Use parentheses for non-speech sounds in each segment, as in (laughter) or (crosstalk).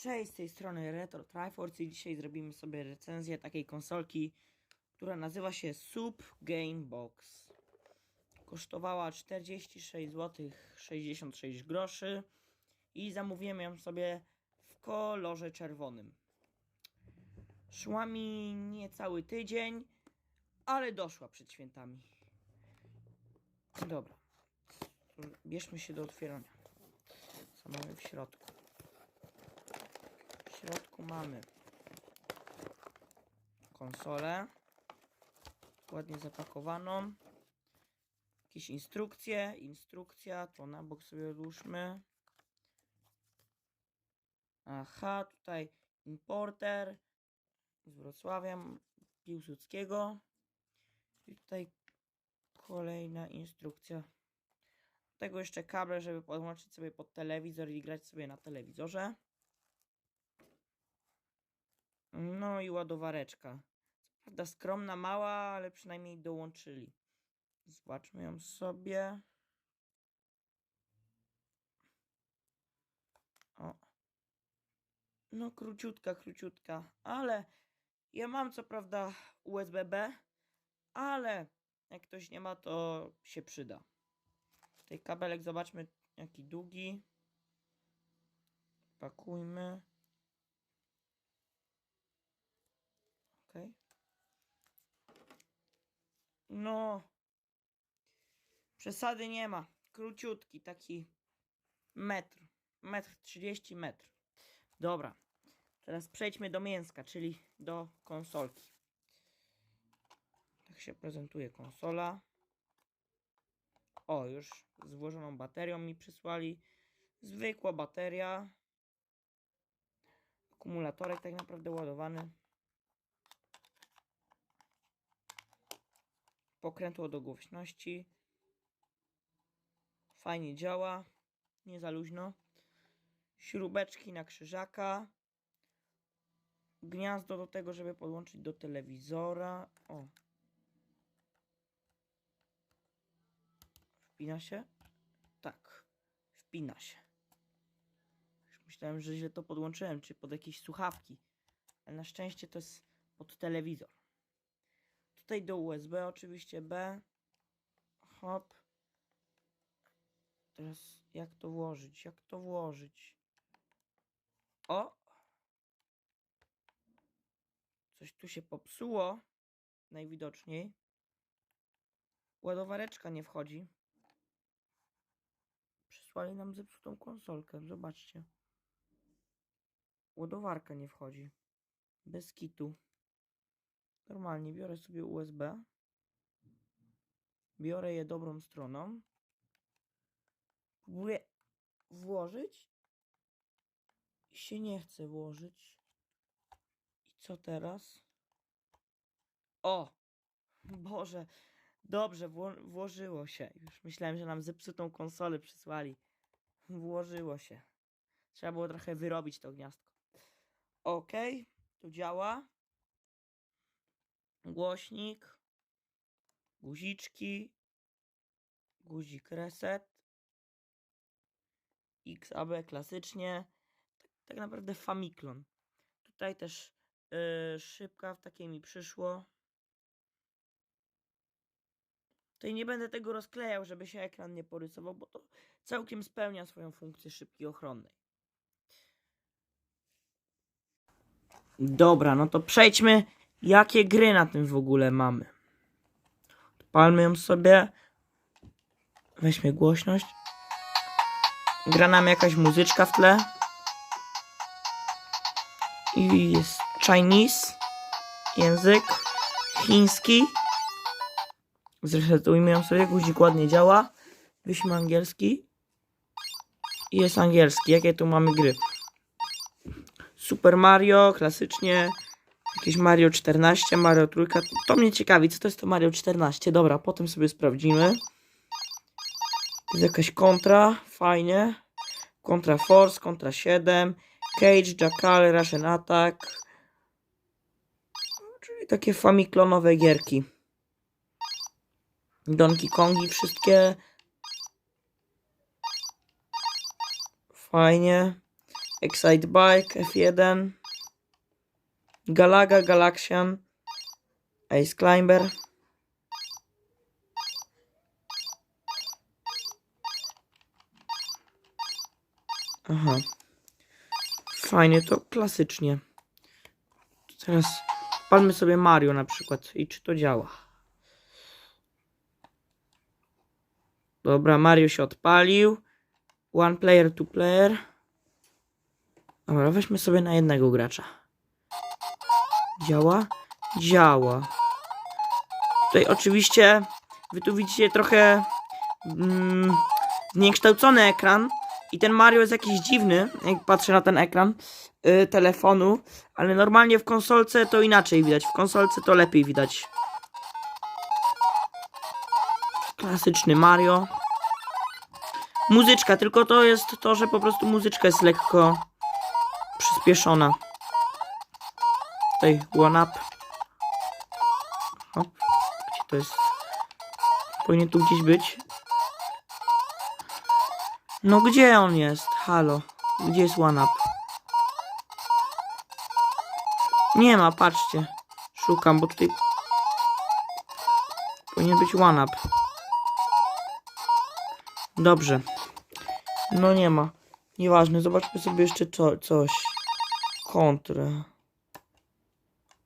Cześć, z tej strony Retro Triforce i dzisiaj zrobimy sobie recenzję takiej konsolki, która nazywa się Sub Game Box. Kosztowała 46 zł 66 groszy i zamówiłem ją sobie w kolorze czerwonym. Szła mi niecały tydzień, ale doszła przed świętami. Dobra, bierzmy się do otwierania. Co mamy w środku? W środku mamy konsolę ładnie zapakowaną. Jakieś instrukcje, instrukcja, to na bok sobie odłóżmy. Aha, tutaj importer z Wrocławia Piłsudskiego. I tutaj kolejna instrukcja. Tego jeszcze kable, żeby podłączyć sobie pod telewizor i grać sobie na telewizorze. No i ładowareczka. Co prawda skromna, mała, ale przynajmniej dołączyli. Zobaczmy ją sobie. O. No króciutka, króciutka, ale ja mam co prawda USB-B, ale jak ktoś nie ma, to się przyda. Tutaj kabelek, zobaczmy jaki długi. Pakujmy. Okej. No. Przesady nie ma. Króciutki, taki metr. Metr 30 metrów. Dobra. Teraz przejdźmy do mięska, czyli do konsolki. Tak się prezentuje konsola. O, już z włożoną baterią mi przysłali. Zwykła bateria. Akumulatorek tak naprawdę ładowany. Pokrętło do głośności. Fajnie działa. Nie za luźno. Śrubeczki na krzyżaka. Gniazdo do tego, żeby podłączyć do telewizora. O. Wpina się? Tak. Wpina się. Już myślałem, że źle to podłączyłem, czy pod jakieś słuchawki. Ale na szczęście to jest pod telewizor. Tutaj do USB oczywiście B. Hop. Teraz jak to włożyć? Jak to włożyć? O! Coś tu się popsuło. Najwidoczniej. Ładowareczka nie wchodzi. Przysłali nam zepsutą konsolkę. Zobaczcie. Ładowarka nie wchodzi. Bez kitu. Normalnie biorę sobie USB. Biorę je dobrą stroną. Próbuję włożyć. I się nie chce włożyć. I co teraz? O! (laughs) Boże. Dobrze, wło- włożyło się. Już myślałem, że nam zepsutą konsolę przysłali. Włożyło się. Trzeba było trochę wyrobić to gniazdko. Ok, tu działa. Głośnik. Guziczki. Guzik reset. XAB klasycznie. Tak, tak naprawdę Famiclon. Tutaj też yy, szybka w takiej mi przyszło. Tutaj nie będę tego rozklejał, żeby się ekran nie porysował, bo to całkiem spełnia swoją funkcję szybki ochronnej. Dobra, no to przejdźmy, jakie gry na tym w ogóle mamy. Palmy ją sobie. Weźmy głośność. Gra nam jakaś muzyczka w tle. I jest Chinese. Język. Chiński. Zresetujmy ją sobie. Guzik ładnie działa. Weźmy angielski. I jest angielski. Jakie tu mamy gry? Super Mario, klasycznie. Jakieś Mario 14, Mario trójka. To mnie ciekawi, co to jest to Mario 14. Dobra, potem sobie sprawdzimy. Jest jakaś kontra, fajnie. Kontra Force, kontra 7. Cage, Jackal, Russian Attack. Czyli takie famiklonowe gierki. Donkey Kongi wszystkie. Fajnie. Excite Bike F1, Galaga Galaxian, Ice Climber. Aha. Fajnie, to klasycznie. Teraz palmy sobie Mario na przykład i czy to działa. Dobra, Mario się odpalił. One player, two player. Dobra, weźmy sobie na jednego gracza. Działa? Działa. Tutaj oczywiście wy tu widzicie trochę mm, zniekształcony ekran i ten Mario jest jakiś dziwny, jak patrzę na ten ekran y, telefonu, ale normalnie w konsolce to inaczej widać. W konsolce to lepiej widać. Klasyczny Mario. Muzyczka, tylko to jest to, że po prostu muzyczka jest lekko przyspieszona. Tutaj one up. Hop. Gdzie to jest? Powinien tu gdzieś być. No gdzie on jest? Halo. Gdzie jest one up? Nie ma, patrzcie. Szukam, bo tutaj powinien być one up. Dobrze. No nie ma. Nieważne, zobaczmy sobie jeszcze co, coś. Kontrę.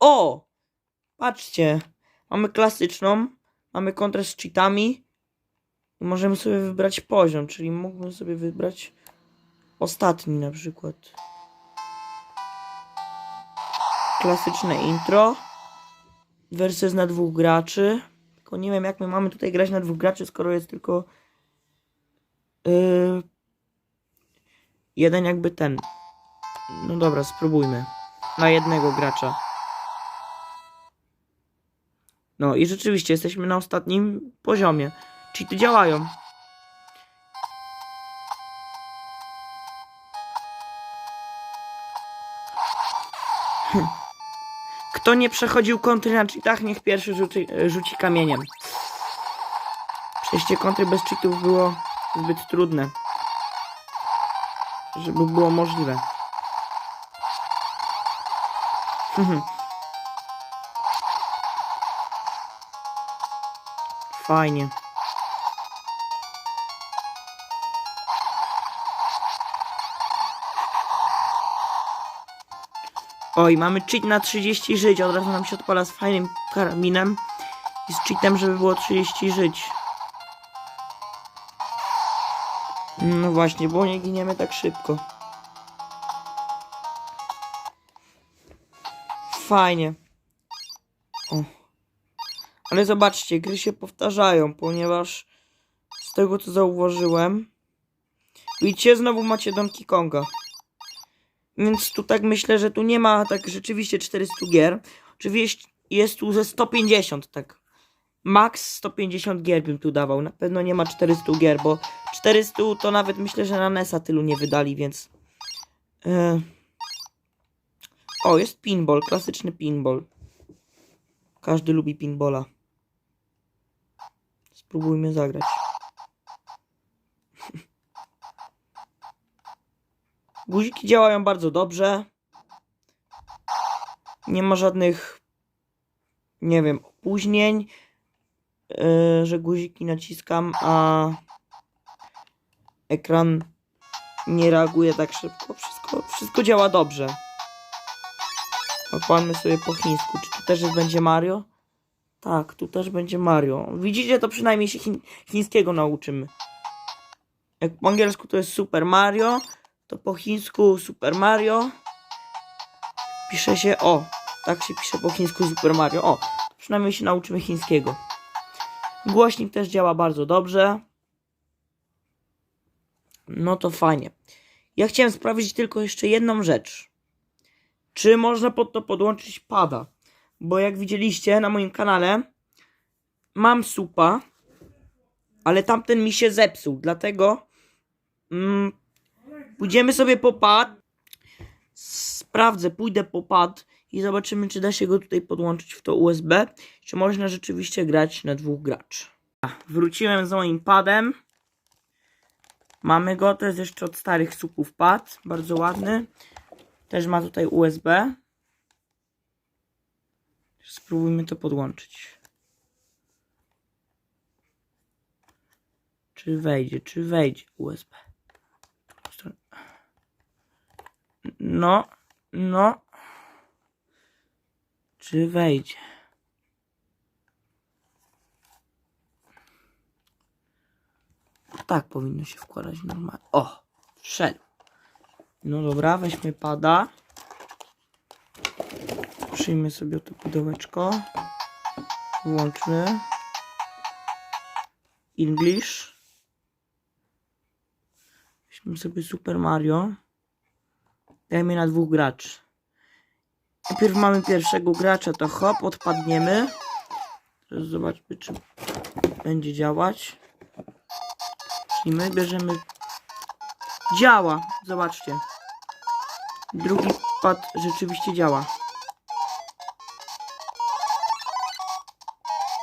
O! Patrzcie. Mamy klasyczną. Mamy kontrę z cheatami. I możemy sobie wybrać poziom, czyli mógłbym sobie wybrać ostatni na przykład. Klasyczne intro. Wersja na dwóch graczy. Tylko nie wiem jak my mamy tutaj grać na dwóch graczy, skoro jest tylko Yy, jeden jakby ten. No dobra, spróbujmy. Na jednego gracza. No i rzeczywiście jesteśmy na ostatnim poziomie. Cheaty działają. Hm. Kto nie przechodził kontry na cheatach, niech pierwszy rzuci, rzuci kamieniem. Przejście kontry bez cheatów było zbyt trudne, żeby było możliwe. Fajnie. Oj, mamy cheat na 30 żyć. Od razu nam się odpala z fajnym karabinem i z cheatem, żeby było 30 żyć. No właśnie, bo nie giniemy tak szybko. Fajnie. O. Ale zobaczcie, gry się powtarzają, ponieważ z tego co zauważyłem, widzicie, znowu macie Donkey Konga. Więc tu tak myślę, że tu nie ma tak rzeczywiście 400 gier. Oczywiście jest tu ze 150, tak. Max 150 gier bym tu dawał. Na pewno nie ma 400 gier, bo 400 to nawet myślę, że na NESa tylu nie wydali, więc... E... O, jest pinball, klasyczny pinball. Każdy lubi pinballa. Spróbujmy zagrać. (laughs) Guziki działają bardzo dobrze. Nie ma żadnych, nie wiem, opóźnień, yy, że guziki naciskam, a ekran nie reaguje tak szybko. Wszystko, wszystko działa dobrze. Odpalmy sobie po chińsku. Czy tu też będzie Mario? Tak, tu też będzie Mario. Widzicie, to przynajmniej się chiń, chińskiego nauczymy. Jak po angielsku to jest Super Mario, to po chińsku Super Mario pisze się o. Tak się pisze po chińsku Super Mario. O, przynajmniej się nauczymy chińskiego. Głośnik też działa bardzo dobrze. No to fajnie. Ja chciałem sprawdzić tylko jeszcze jedną rzecz. Czy można pod to podłączyć pada? Bo jak widzieliście na moim kanale, mam supa, ale tamten mi się zepsuł. Dlatego mm, pójdziemy sobie po pad. Sprawdzę, pójdę po pad i zobaczymy, czy da się go tutaj podłączyć w to USB. Czy można rzeczywiście grać na dwóch graczy. Wróciłem z moim padem. Mamy go, to jest jeszcze od starych supów pad, bardzo ładny. Też ma tutaj USB. Spróbujmy to podłączyć. Czy wejdzie, czy wejdzie USB? No, no. Czy wejdzie? Tak powinno się wkładać normalnie. O, wszedł. No dobra, weźmy pada. Przyjmę sobie to pudełeczko. Włączmy. English. Weźmy sobie Super Mario. Dajmy na dwóch graczy. Najpierw mamy pierwszego gracza, to hop, odpadniemy. Teraz zobaczmy, czy będzie działać. I my bierzemy. Działa! Zobaczcie. Drugi pad rzeczywiście działa.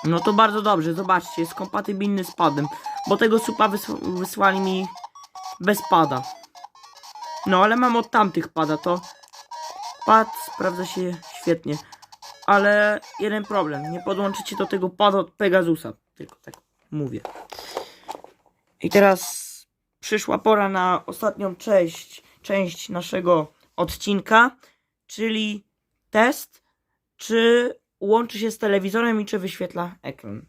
No to bardzo dobrze, zobaczcie, jest kompatybilny z padem. Bo tego supa wysł wysłali mi bez pada. No ale mam od tamtych pada, to pad sprawdza się świetnie. Ale jeden problem, nie podłączycie do tego pada od Pegasusa. Tylko tak mówię. I teraz przyszła pora na ostatnią część, część naszego odcinka, czyli test, czy łączy się z telewizorem i czy wyświetla ekran.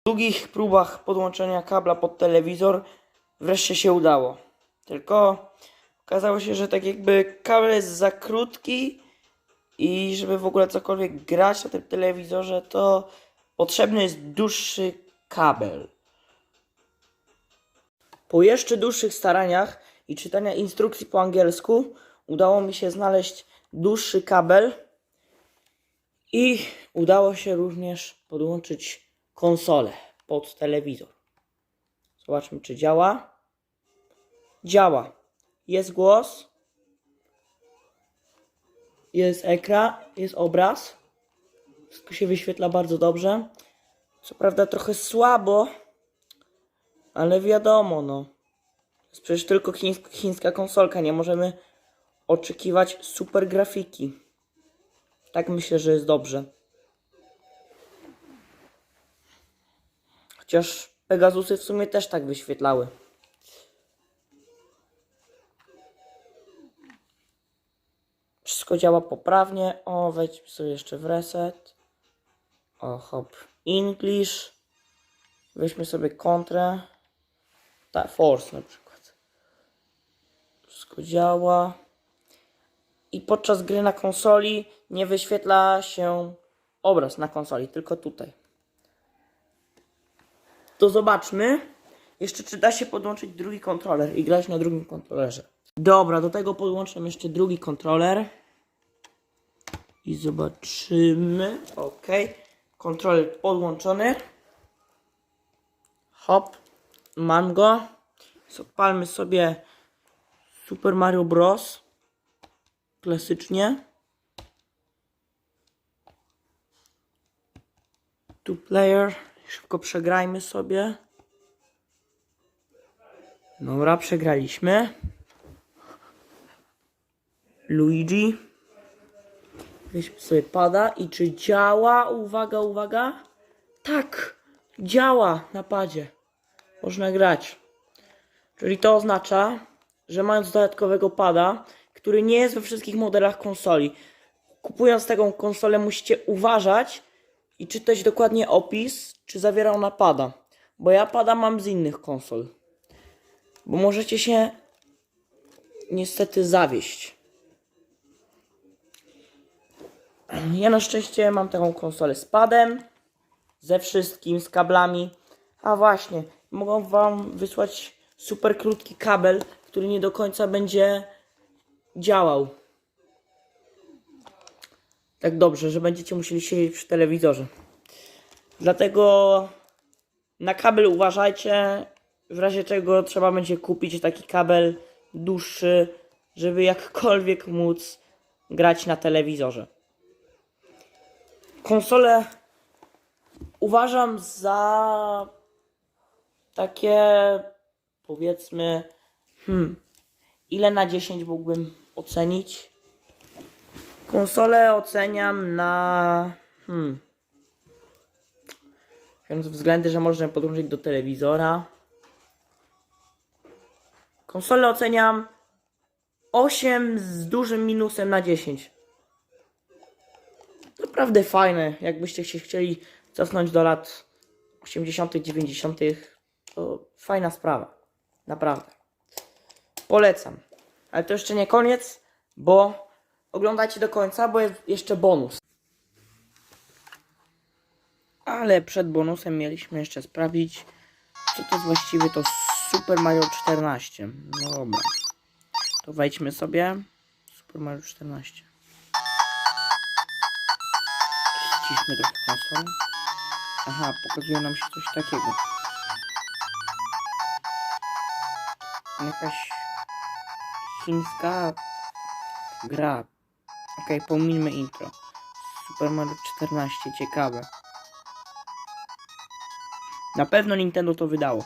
W długich próbach podłączenia kabla pod telewizor wreszcie się udało. Tylko okazało się, że tak jakby kabel jest za krótki i żeby w ogóle cokolwiek grać na tym telewizorze, to potrzebny jest dłuższy kabel. Po jeszcze dłuższych staraniach i czytania instrukcji po angielsku udało mi się znaleźć dłuższy kabel i udało się również podłączyć konsolę pod telewizor. Zobaczmy, czy działa. Działa. Jest głos. Jest ekran, jest obraz. Wszystko się wyświetla bardzo dobrze. Co prawda trochę słabo, ale wiadomo, no. To jest przecież tylko chińsk, chińska konsolka. Nie możemy oczekiwać super grafiki. Tak myślę, że jest dobrze. Chociaż Pegasusy w sumie też tak wyświetlały. Wszystko działa poprawnie. O, wejdźmy sobie jeszcze w reset. O, hop. English. Weźmy sobie kontrę. Tak, force na przykład. Wszystko działa. I podczas gry na konsoli nie wyświetla się obraz na konsoli, tylko tutaj. To zobaczmy. Jeszcze czy da się podłączyć drugi kontroler i grać na drugim kontrolerze. Dobra, do tego podłączam jeszcze drugi kontroler. I zobaczymy. Ok. Kontroler podłączony. Hop. Mam go. Sobie Super Mario Bros. Klasycznie. Two player. Szybko przegrajmy sobie. Dobra, przegraliśmy. Luigi. Weźmy sobie pada i czy działa? Uwaga, uwaga. Tak, działa na padzie. Można grać. Czyli to oznacza, że mając dodatkowego pada, który nie jest we wszystkich modelach konsoli, kupując taką konsolę musicie uważać i czytać dokładnie opis, czy zawiera ona pada. Bo ja pada mam z innych konsol. Bo możecie się niestety zawieść. Ja na szczęście mam taką konsolę z padem, ze wszystkim, z kablami. A właśnie, mogą wam wysłać super krótki kabel, który nie do końca będzie działał. Tak dobrze, że będziecie musieli siedzieć przy telewizorze. Dlatego na kabel uważajcie. W razie czego trzeba będzie kupić taki kabel dłuższy, żeby jakkolwiek móc grać na telewizorze. Konsolę uważam za takie powiedzmy, hmm, ile na 10 mógłbym ocenić? Konsolę oceniam na, hmm, biorąc względy, że można podłączyć do telewizora. Konsolę oceniam 8 z dużym minusem na 10. Naprawdę fajne. Jakbyście się chcieli cofnąć do lat 80., 90., to fajna sprawa. Naprawdę. Polecam. Ale to jeszcze nie koniec, bo oglądajcie do końca, bo jest jeszcze bonus. Ale przed bonusem mieliśmy jeszcze sprawdzić, co to jest właściwie to Super Mario 14. No dobra. To wejdźmy sobie. Super Mario 14. Ściszmy trochę konsolę. Aha, pokazuje nam się coś takiego. Jakaś chińska gra. Okej, pomijmy intro. Super Mario 14, ciekawe. Na pewno Nintendo to wydało.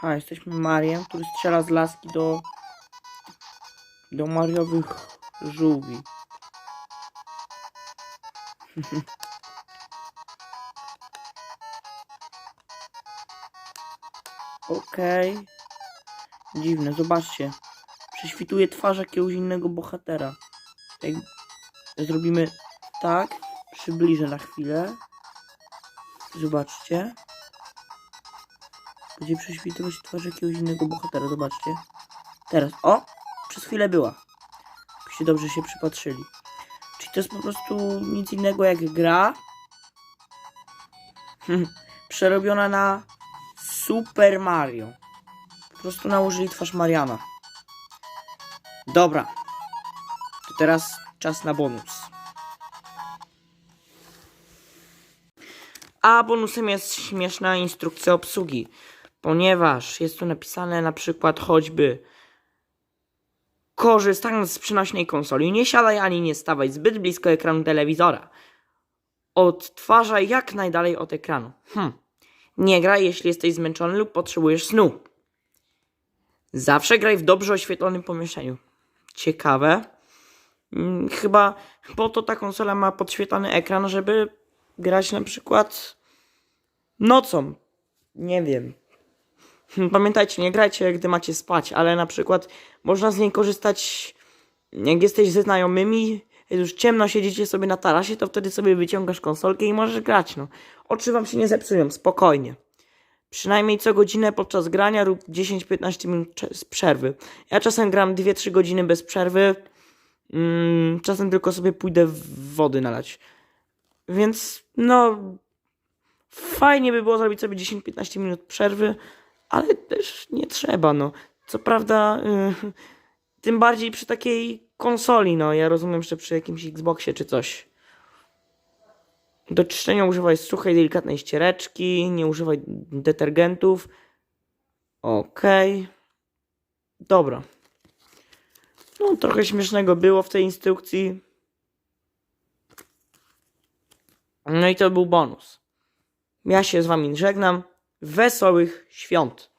Ha, jesteśmy Mariem, który strzela z laski do do mariowych żółwi. (laughs) Okej. Dziwne, zobaczcie. Prześwituje twarz jakiegoś innego bohatera. Jak zrobimy tak, przybliżę na chwilę. Zobaczcie. Będzie prześwitywać twarz jakiegoś innego bohatera, zobaczcie. Teraz, o! Przez chwilę była. Byście dobrze się przypatrzyli. Czyli to jest po prostu nic innego jak gra. (laughs) Przerobiona na Super Mario. Po prostu nałożyli twarz Mariana. Dobra. To teraz czas na bonus. A bonusem jest śmieszna instrukcja obsługi. Ponieważ jest tu napisane na przykład choćby korzystając z przynośnej konsoli, nie siadaj ani nie stawaj zbyt blisko ekranu telewizora. Odtwarzaj jak najdalej od ekranu. Hm. Nie graj, jeśli jesteś zmęczony lub potrzebujesz snu. Zawsze graj w dobrze oświetlonym pomieszczeniu. Ciekawe. Mm, Chyba po to ta konsola ma podświetlany ekran, żeby grać na przykład nocą. Nie wiem. (laughs) Pamiętajcie, nie grajcie, gdy macie spać, ale na przykład można z niej korzystać, jak jesteś ze znajomymi, jest już ciemno, siedzicie sobie na tarasie, to wtedy sobie wyciągasz konsolkę i możesz grać, no. Oczy wam się nie zepsują, spokojnie. Przynajmniej co godzinę podczas grania lub 10-15 minut z przerwy. Ja czasem gram 2-3 godziny bez przerwy, mm, czasem tylko sobie pójdę wody nalać. Więc, no, fajnie by było zrobić sobie 10-15 minut przerwy, ale też nie trzeba, no. Co prawda, y, (laughs) tym bardziej przy takiej konsoli, no. Ja rozumiem, że przy jakimś Xboxie czy coś. Do czyszczenia używaj suchej, delikatnej ściereczki, nie używaj detergentów. Okej. Dobra. No, trochę śmiesznego było w tej instrukcji. No i to był bonus. Ja się z wami żegnam. Wesołych świąt.